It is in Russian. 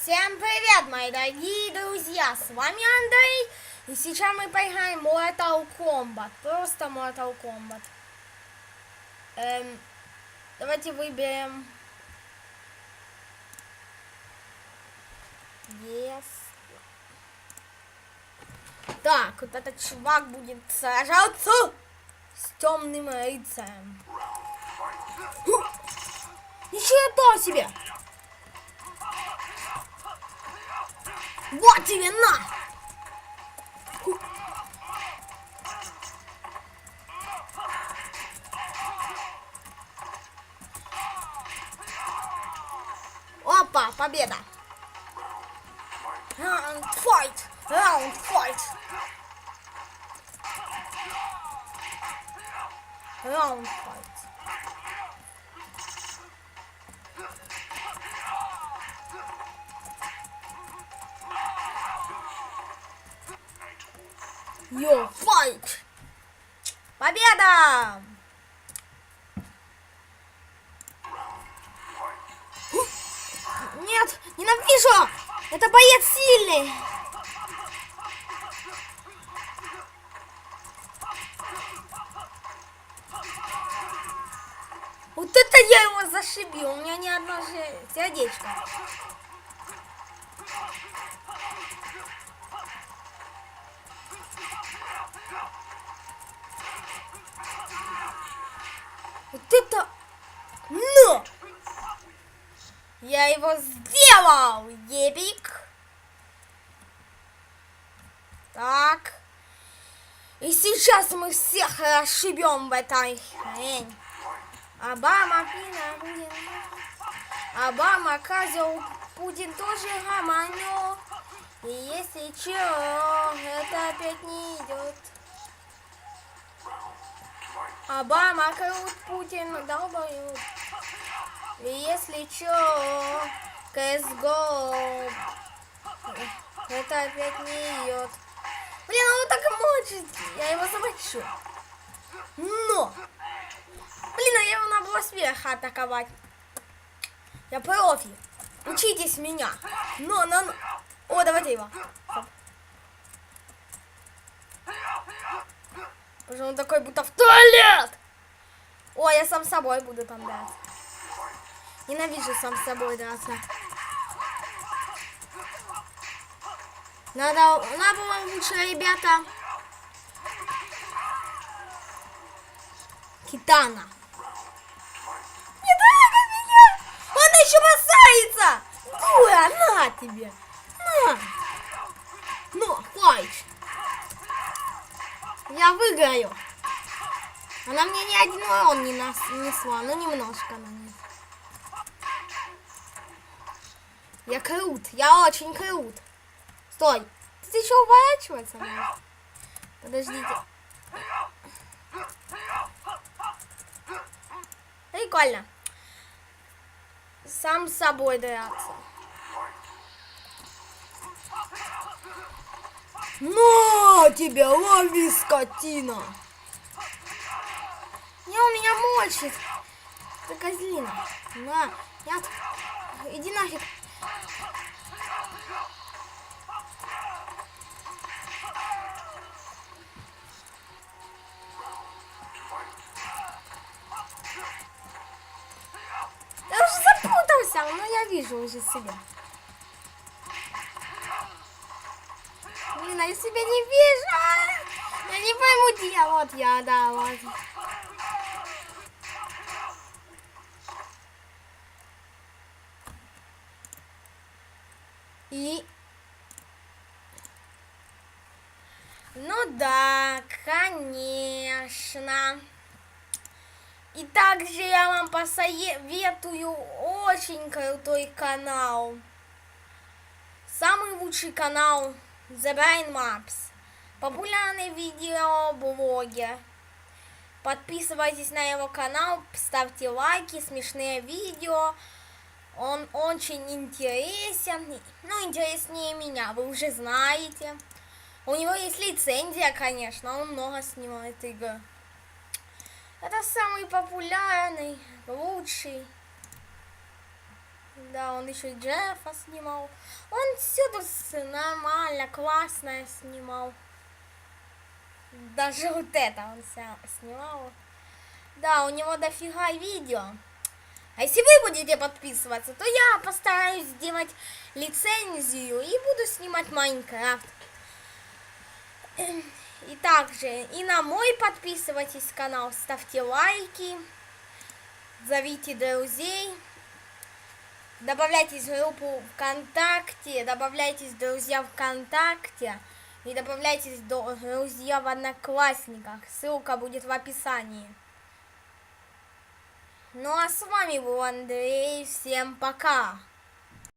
Всем привет, мои дорогие друзья! С вами Андрей. И сейчас мы поиграем Mortal Kombat. Просто Mortal Kombat. Эм, давайте выберем... Yes. Так, вот этот чувак будет сражаться с темным рыцарем. Ничего себе! Вот тебе на! Ху! Опа, победа! Раунд файт! Раунд файт! Раунд файт. Йо, файт! Победа! Нет, ненавижу! Это боец сильный! Вот это я его зашибил, у меня ни одно же сердечко. Вот это... Но! Я его сделал! Ебик! Так. И сейчас мы всех расшибем в этой хрень. Обама, Пина, будет... Обама, козел, Путин тоже гаманю. И если чё, это опять не идет. Обама, крут, Путин, долбоют. И если чё, CSGO, это опять не идет. Блин, он так мочит, я его замочу. Но! Блин, а его надо было сверху атаковать. Я профи. Учитесь меня. Но, но, но. О, давайте его. Боже, он такой, будто в туалет. О, я сам собой буду там драться. Ненавижу сам с собой драться. Надо, надо было лучше, ребята. Китана. Не трогай меня! Он еще бросается! Дура, на тебе! На! Я выиграю! Она мне ни один урон не нас несла, ну немножко на ней. Я крут, я очень крут. Стой, ты еще уворачиваться можешь? Подождите. Прикольно. Сам с собой драться. На тебя, лови, скотина! Не, он меня мочит. Ты козлина. На, нет. Иди нафиг. Я уже запутался, но я вижу уже себя. А я себя не вижу. Я не пойму, где. Вот я, да, вот. И... Ну да, конечно. И также я вам посоветую очень крутой канал. Самый лучший канал The Brain Maps. Популярный видеоблогер. Подписывайтесь на его канал, ставьте лайки, смешные видео. Он очень интересен, ну, интереснее меня, вы уже знаете. У него есть лицензия, конечно, он много снимает игр. Это самый популярный, лучший Да, он еще Джеффа снимал. Он все нормально, классно снимал. Даже вот это он снимал. Да, у него дофига видео. А если вы будете подписываться, то я постараюсь сделать лицензию и буду снимать Майнкрафт. И также и на мой подписывайтесь канал, ставьте лайки, зовите друзей, добавляйтесь в группу ВКонтакте, добавляйтесь в друзья ВКонтакте и добавляйтесь в друзья в Одноклассниках. Ссылка будет в описании. Ну а с вами был Андрей. Всем пока!